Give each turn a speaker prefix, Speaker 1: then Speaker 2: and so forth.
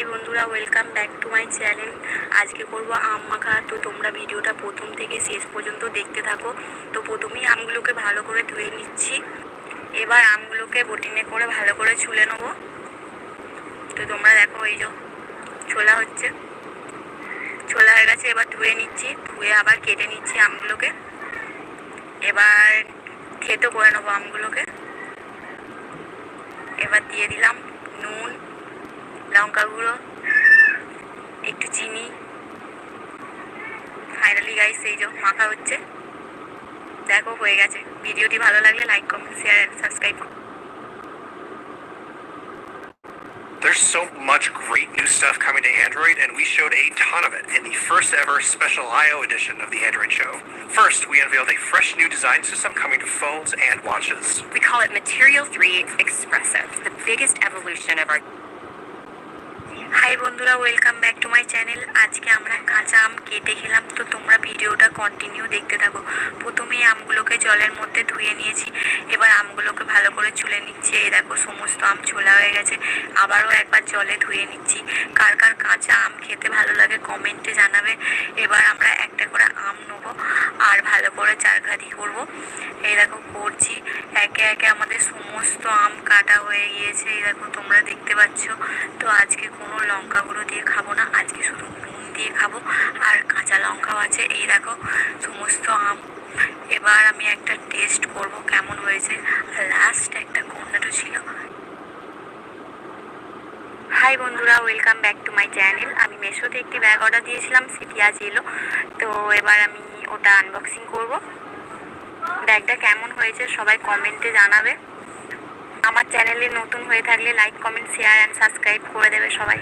Speaker 1: High বন্ধুরা welcome back to my channel আজকে করব আম মাখা। তো তোমরা ভিডিওটা প্রথম থেকে শেষ পর্যন্ত দেখতে থাকো। তো প্রথমেই আমগুলোকে ভালো করে ধুয়ে নিচ্ছি। এবার আমগুলোকে বটিনে করে ভালো করে ছুলে নেব। তো তোমরা দেখো, এই যে ছোলা হচ্ছে। ছোলা হয়ে গেছে, এবার ধুয়ে নিচ্ছি। ধুয়ে আবার কেটে নিচ্ছি আমগুলোকে। এবার খেতে করে নেব আমগুলোকে। এবার দিয়ে দিলাম নুন। লঙ্কা গুঁড়ো একটু চিনি ফাইনালি গাইস এই যে মাখা হচ্ছে দেখো হয়ে গেছে ভিডিওটি ভালো লাগলে like comment share and subscribe
Speaker 2: There's so much great new stuff coming to Android, and we showed a ton of it in the first ever special I.O. edition of the Android show. First, we unveiled a fresh new design system coming to phones and watches.
Speaker 3: We call it Material 3 Expressive, the biggest evolution of our
Speaker 1: hi বন্ধুরা welcome back to my channel আজকে আমরা কাঁচা আম কেটে খেলাম, তো তোমরা ভিডিওটা continue দেখতে থাকো। প্রথমেই আমগুলোকে জলের মধ্যে ধুয়ে নিয়েছি। এবার আমগুলোকে ভালো করে চুলে নিচ্ছি। এই দেখো, সমস্ত আম ছোলা হয়ে গেছে। আবারও একবার জলে ধুয়ে নিচ্ছি। কার কার কাঁচা আম খেতে ভালো লাগে কমেন্টে জানাবে। এবার আমরা একটা করে আম নেব আর ভালো করে চারঘাতি করব। এই দেখো, করছি। একে একে আমাদের সমস্ত আম কাটা হয়ে গিয়েছে। এই দেখো, তোমরা দেখতে পাচ্ছ। তো আজকে কোনো লঙ্কা গুঁড়ো দিয়ে খাব না। আজকে শুধু নুন দিয়ে খাব। আর কাঁচা লঙ্কাও আছে। এই দেখো, সমস্ত আম। এবার আমি একটা টেস্ট করব কেমন হয়েছে। লাস্ট একটা কন্যাটো ছিল। হাই বন্ধুরা welcome back to my channel আমি মেশোতে একটি ব্যাগ অর্ডার দিয়েছিলাম, সেটি আজ এলো। তো এবার আমি ওটা আনবক্সিং করব। ব্যাগটা কেমন হয়েছে সবাই কমেন্টে জানাবে। আমার চ্যানেলে নতুন হয়ে থাকলে like, comment share and subscribe করে দেবে সবাই।